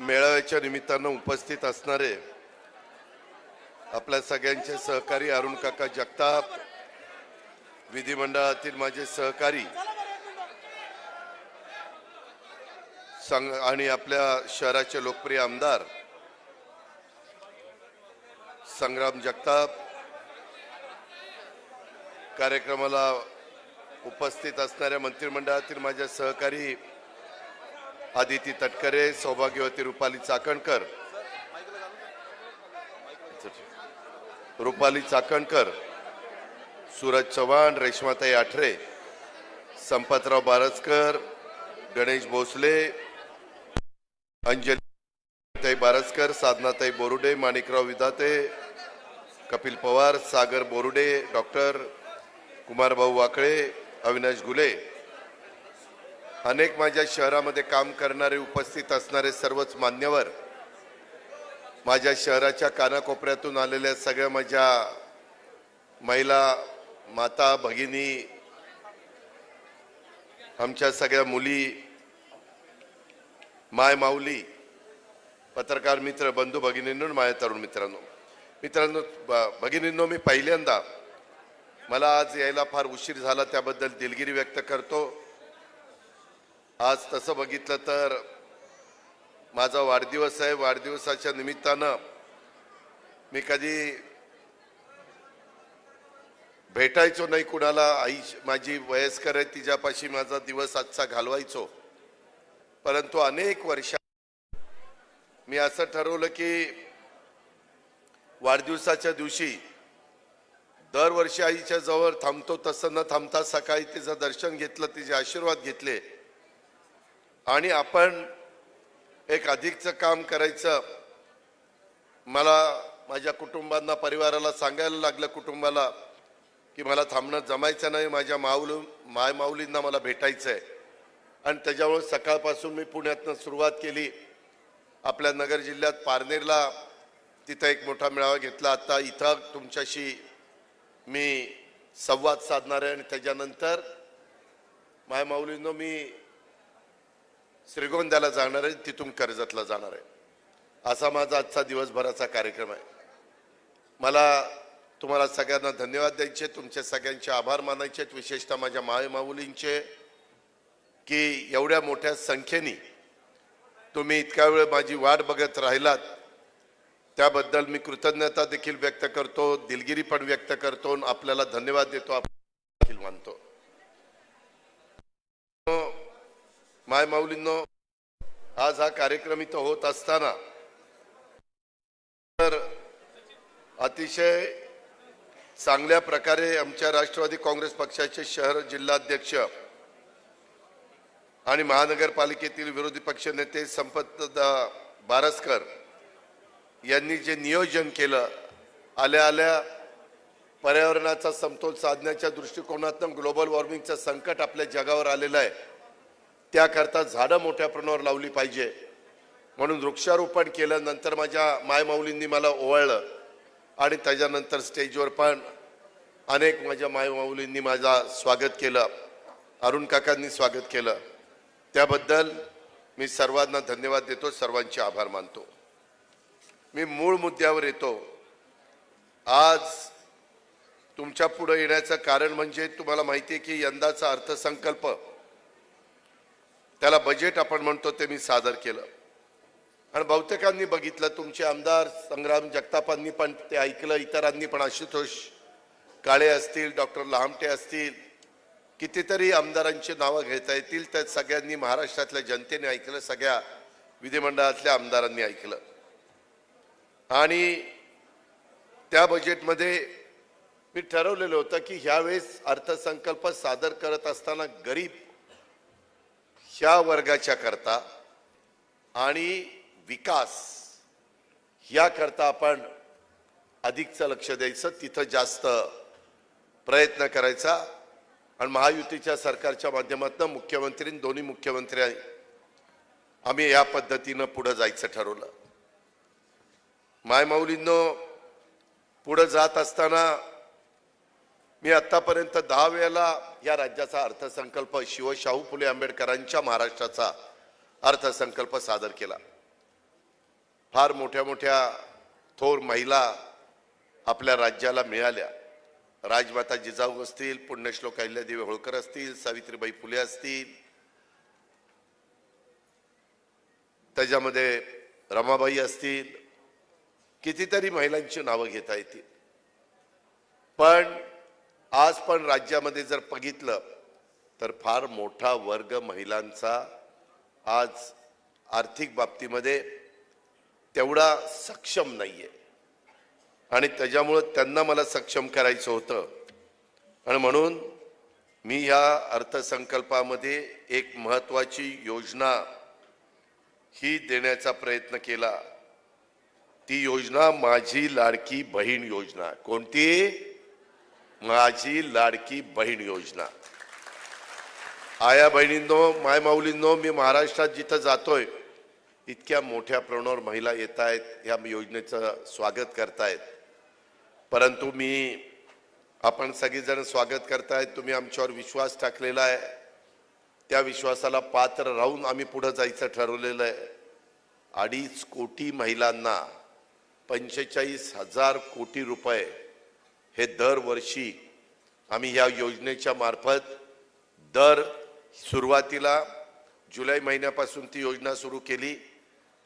मेळाव्याच्या निमित्तानं उपस्थित असणारे आपल्या सगळ्यांचे सहकारी अरुण काका जगताप विधिमंडळातील माझे सहकारी सांग आणि आपल्या शहराचे लोकप्रिय आमदार संग्राम जगताप कार्यक्रमाला उपस्थित असणाऱ्या मंत्रिमंडळातील माझ्या सहकारी आदिती तटकरे सौभाग्यवती रुपाली चाकणकर. रुपाली चाकणकर सूरज चव्हाण रेश्माताई आठरे संपतराव बारसकर गणेश भोसले अंजली बारसकर साधनाताई बोरुडे माणिकराव विधाते कपिल पवार सागर बोरुडे डॉक्टर कुमारभाऊ वाकळे अविनाश गुले. अनेक माझ्या शहरामध्ये काम करणारे उपस्थित असणारे सर्वच मान्यवर माझ्या शहराच्या कानाकोपऱ्यातून आलेल्या सगळ्या माझ्या महिला माता भगिनी आमच्या सगळ्या मुली माय माऊली पत्रकार मित्र बंधू भगिनींनो माझ्या तरुण मित्रांनो. मित्रांनो ब- भगिनींनो मी पहिल्यांदा मला आज यायला फार उशीर झाला त्याबद्दल दिलगिरी व्यक्त करतो. आज तसं बघितलं तर माझा वाढदिवस आहे. वाढदिवसाच्या निमित्तानं मी कधी भेटायचो नाही कुणाला. आई माझी वयस्कर आहे तिच्यापाशी माझा दिवस आजचा घालवायचो. परंतु अनेक वर्षा मी असं ठरवलं की वाढदिवसाच्या दिवशी दरवर्षी आईच्या जवळ थांबतो. तसं न थांबता सकाळी तिचं दर्शन घेतलं तिचे आशीर्वाद घेतले. आणि आपण एक अधिकचं काम करायचं. मला माझ्या कुटुंबांना परिवाराला सांगायला लागलं कुटुंबाला की मला थांबणं जमायचं नाही माझ्या माऊल माय माऊलींना मला भेटायचं आहे आणि त्याच्यामुळे सकाळपासून मी पुण्यातनं सुरुवात केली. आपल्या नगर जिल्ह्यात पारनेरला तिथं एक मोठा मेळावा घेतला. आता इथं तुमच्याशी मी संवाद साधणार आहे आणि त्याच्यानंतर माय माऊलींनो मी श्रीगोंद्याला जाणार आहे तिथून कर्जतला जाणार आहे. असा माझा आजचा दिवसभराचा कार्यक्रम आहे. मला तुम्हाला सगळ्यांना धन्यवाद द्यायचे तुमचे सगळ्यांचे आभार मानायचे आहेत, विशेषतः माझ्या मायमाऊलींचे की एवढ्या मोठ्या संख्येने तुम्ही इतका वेळ माझी वाट बघत राहिलात. त्याबद्दल मी कृतज्ञता देखील व्यक्त करतो दिलगिरी पण व्यक्त करतो आणि आपल्याला धन्यवाद देतो आपण देखील मानतो. माय माऊलींनो आज हा कार्यक्रम इथं होत असताना तर अतिशय चांगल्या प्रकारे आमच्या राष्ट्रवादी काँग्रेस पक्षाचे शहर जिल्हाध्यक्ष आणि महानगरपालिकेतील विरोधी पक्ष नेते संपत बारसकर यांनी जे नियोजन केलं आल्या आल्या पर्यावरणाचा समतोल साधण्याच्या दृष्टिकोनातून ग्लोबल वॉर्मिंगचं संकट आपल्या जगावर आलेलं आहे. त्याकरता झाडं मोठ्या प्रमाणावर लावली पाहिजे. म्हणून वृक्षारोपण केलं नंतर माझ्या मायमाऊलींनी मला ओवाळलं. आणि त्याच्यानंतर स्टेजवर पण अनेक माझ्या मायमाऊलींनी माझा स्वागत केलं. अरुण काकांनी स्वागत केलं. त्याबद्दल मी सर्वांना धन्यवाद देतो सर्वांचे आभार मानतो. मी मूळ मुद्द्यावर येतो. आज तुमच्यापुढे येण्याचं कारण म्हणजे तुम्हाला माहिती आहे की यंदाचा अर्थसंकल्प त्याला बजेट आपण म्हणतो ते मी सादर केलं. आणि बहुतेकांनी बघितलं तुमचे आमदार संग्राम जगतापांनी पण ते ऐकलं इतरांनी पण आशुतोष काळे असतील डॉक्टर लहामटे असतील कितीतरी आमदारांची नावं घेता येतील त्यात सगळ्यांनी महाराष्ट्रातल्या जनतेने ऐकलं सगळ्या विधिमंडळातल्या आमदारांनी ऐकलं. आणि त्या बजेटमध्ये मी ठरवलेलं होतं की ह्यावेळेस अर्थसंकल्प सादर करत असताना गरीब ह्या वर्गाच्या करता आणि विकास याकरता आपण अधिकचं लक्ष द्यायचं. तिथं जास्त प्रयत्न करायचा. आणि महायुतीच्या सरकारच्या माध्यमातून मुख्यमंत्री दोन्ही मुख्यमंत्री आम्ही या पद्धतीनं पुढं जायचं ठरवलं. मायमाऊलींनो पुढं जात असताना मी आतापर्यंत दहा वेळेला या राज्याचा अर्थसंकल्प शिवशाहू फुले आंबेडकरांच्या महाराष्ट्राचा अर्थसंकल्प सादर केला. फार मोठ्या मोठ्या थोर महिला आपल्या राज्याला मिळाल्या. राजमाता जिजाऊ असतील पुण्यश्लोक अहिल्यादेवी होळकर असतील सावित्रीबाई फुले असतील. त्याच्यामध्ये रमाबाई असतील. कितीतरी महिलांची नावं घेता येतील. पण आज पण राज्यामध्ये जर बघितलं तर फार मोठा वर्ग महिलांचा आज आर्थिक बाबतीमध्ये तेवढा सक्षम नाहीये. आणि त्याच्यामुळं त्यांना मला सक्षम करायचं होतं. आणि म्हणून मी ह्या अर्थसंकल्पामध्ये एक महत्वाची योजना ही देण्याचा प्रयत्न केला. ती योजना माझी लाडकी बहीण योजना. कोणती? माझी लाडकी बहीण योजना. आया बहिणींनो माय माऊलींनो मी महाराष्ट्रात जिथं जातोय इतक्या मोठ्या प्रमाणावर महिला येत आहेत ह्या योजनेचं स्वागत करतायत. परंतु मी आपण सगळेजण स्वागत करतायत तुम्ही आमच्यावर विश्वास टाकलेला आहे. त्या विश्वासाला पात्र राहून आम्ही पुढं जायचं ठरवलेलं आहे. अडीच कोटी महिलांना पंचेचाळीस हजार कोटी रुपये हे दरवर्षी आम्ही या योजनेच्या मार्फत दर सुरुवातीला जुलै महिन्यापासून ती योजना सुरू केली.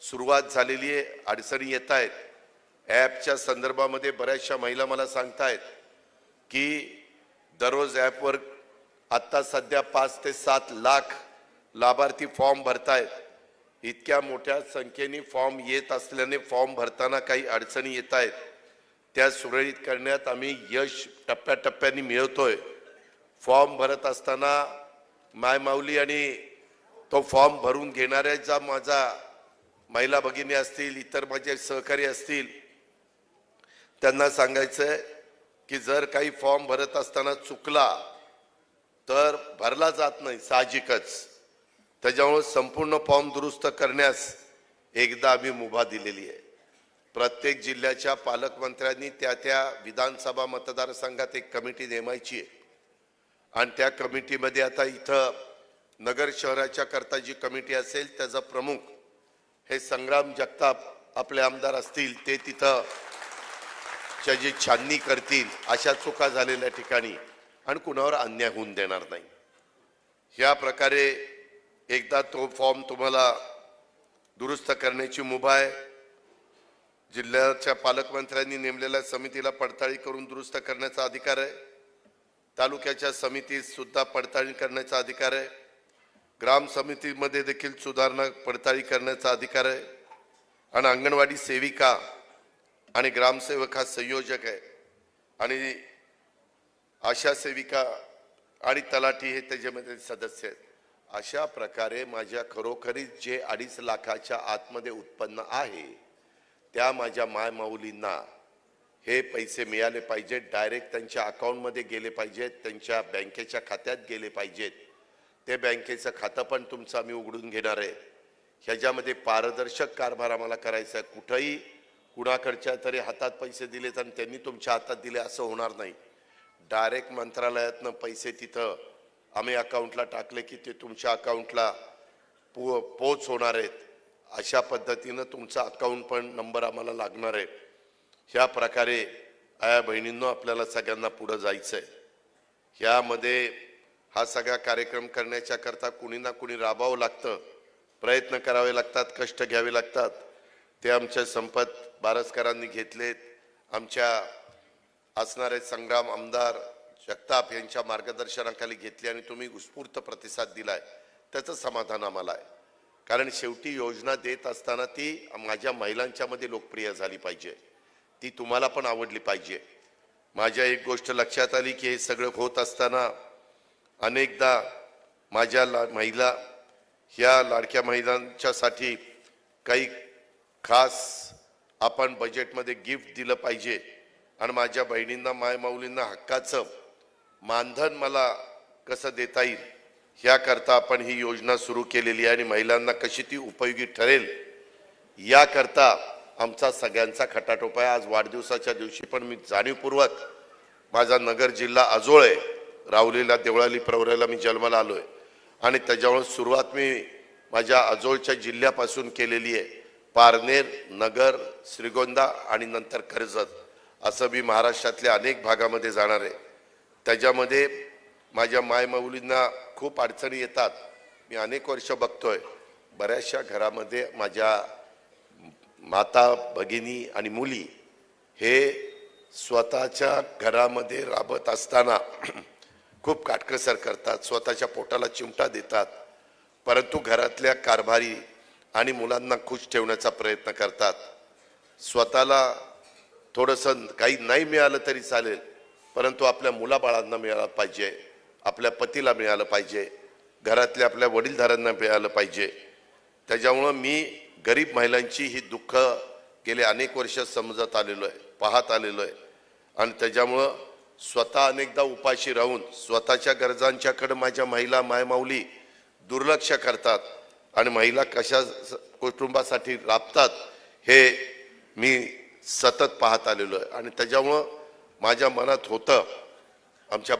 सुरुवात झालेली आहे अडचणी येत आहेत. ॲपच्या संदर्भामध्ये बऱ्याचशा महिला मला सांगतायत की दररोज ॲपवर आत्ता सध्या पाच ते सात लाख लाभार्थी फॉर्म भरतायत. इतक्या मोठ्या संख्येने फॉर्म येत असल्याने फॉर्म भरताना काही अडचणी येत आहेत. त्या सुरळीत करण्यात आम्ही यश टप्प्याटप्प्याने मिळवतोय. फॉर्म भरत असताना माय माऊली आणि तो फॉर्म भरून घेणाऱ्या ज्या माझा महिला भगिनी असतील इतर माझे सहकारी असतील त्यांना सांगायचंय की जर काही फॉर्म भरत असताना चुकला तर भरला जात नाही साहजिकच. त्याच्यामुळे संपूर्ण फॉर्म दुरुस्त करण्यास एकदा आम्ही मुभा दिलेली आहे. प्रत्येक जिल्ह्याच्या पालकमंत्र्यांनी त्या त्या विधानसभा मतदारसंघात एक कमिटी नेमायची आहे. आणि त्या कमिटीमध्ये आता इथं नगर शहराच्या करता जी कमिटी असेल त्याचा प्रमुख हे संग्राम जगताप आपले आमदार असतील ते तिथं च्या जी छाननी करतील अशा चुका झालेल्या ठिकाणी आणि कुणावर अन्याय होऊन देणार नाही. ह्या प्रकारे एकदा तो फॉर्म तुम्हाला दुरुस्त करण्याची मुभा आहे. जिल्ह्याच्या पालकमंत्र्यांनी नेमलेल्या समितीला पडताळी करून दुरुस्त करण्याचा अधिकार आहे. तालुक्याच्या समितीत सुद्धा पडताळणी करण्याचा अधिकार आहे. ग्राम समितीमध्ये देखील सुधारणा पडताळी करण्याचा अधिकार आहे. आणि अंगणवाडी सेविका आणि ग्रामसेवक हा संयोजक आहे. आणि आशा सेविका आणि तलाठी हे त्याच्यामध्ये सदस्य आहेत. अशा प्रकारे माझ्या खरोखरीच जे अडीच लाखाच्या आतमध्ये उत्पन्न आहे त्या माझ्या मायमाऊलींना हे पैसे मिळाले पाहिजेत डायरेक्ट त्यांच्या अकाउंटमध्ये गेले पाहिजेत त्यांच्या बँकेच्या खात्यात गेले पाहिजेत. ते बँकेचं खातं पण तुमचं आम्ही उघडून घेणार आहे. ह्याच्यामध्ये पारदर्शक कारभार आम्हाला करायचा आहे. कुठंही कुणाकडच्या तरी हातात पैसे दिलेत आणि त्यांनी तुमच्या हातात दिले असं होणार नाही. डायरेक्ट मंत्रालयातनं पैसे तिथं आम्ही अकाउंटला टाकले की ते तुमच्या अकाउंटला पो पोच होणार आहेत. अशा पद्धतीनं तुमचा अकाउंट पण नंबर आम्हाला लागणार आहे. ह्या प्रकारे आया बहिणींनो आपल्याला सगळ्यांना पुढं जायचं आहे ह्यामध्ये हा सगळा कार्यक्रम करण्याच्या करता कुणी ना कुणी राबावं लागतं. प्रयत्न करावे लागतात कष्ट घ्यावे लागतात. ते आमच्या संपत बारसकरांनी घेतलेत. आमच्या असणारे संग्राम आमदार जगताप यांच्या मार्गदर्शनाखाली घेतले आणि तुम्ही उत्स्फूर्त प्रतिसाद दिलाय. त्याचं समाधान आम्हाला आहे. कारण शेवटी योजना देत असताना ती माझ्या महिलांच्या मध्ये लोकप्रिय झाली पाहिजे. ती तुम्हाला पण आवडली पाहिजे. माझ्या एक गोष्ट लक्षात आली की हे सगळं होत असताना अनेकदा माझ्या ला महिला ह्या लाडक्या महिलांच्यासाठी काही खास आपण बजेटमध्ये गिफ्ट दिलं पाहिजे. आणि माझ्या बहिणींना माय माऊलींना हक्काचं मानधन मला कसं देता येईल? ह्याकरता आपण ही योजना सुरू केलेली आहे आणि महिलांना कशी ती उपयोगी ठरेल याकरता आमचा सगळ्यांचा खटाटोप आहे. आज वाढदिवसाच्या दिवशी पण मी जाणीवपूर्वक माझा नगर जिल्हा आजोळ आहे रावलीला देवळाली प्रवऱ्याला मी जन्माला आलो आहे आणि त्याच्यामुळे सुरुवात मी माझ्या आजोळच्या जिल्ह्यापासून केलेली आहे. पारनेर नगर श्रीगोंदा आणि नंतर कर्जत असं मी महाराष्ट्रातल्या अनेक भागामध्ये जाणार आहे. त्याच्यामध्ये माझ्या मायमाऊलींना खूप अडचणी येतात. मी अनेक वर्ष बघतोय. बऱ्याचशा घरामध्ये माझ्या माता भगिनी आणि मुली हे स्वतःच्या घरामध्ये राबत असताना खूप काटकसर करतात. स्वतःच्या पोटाला चिमटा देतात. परंतु घरातल्या कारभारी आणि मुलांना खुश ठेवण्याचा प्रयत्न करतात. स्वतःला थोडंसं काही नाही मिळालं तरी चालेल परंतु आपल्या मुलाबाळांना मिळालं पाहिजे. आपल्या पतीला मिळालं पाहिजे. घरातल्या आपल्या वडीलधाऱ्यांना मिळालं पाहिजे. त्याच्यामुळं मी गरीब महिलांची ही दुःख गेले अनेक वर्ष समजत आलेलो आहे पाहत आलेलो आहे. आणि त्याच्यामुळं स्वतः अनेकदा उपाशी राहून स्वतःच्या गरजांच्याकडं माझ्या महिला मायमाऊली दुर्लक्ष करतात आणि महिला कशा स- कुटुंबासाठी राबतात हे मी सतत पाहत आलेलो आहे. आणि त्याच्यामुळं माझ्या मनात होतं आमच्या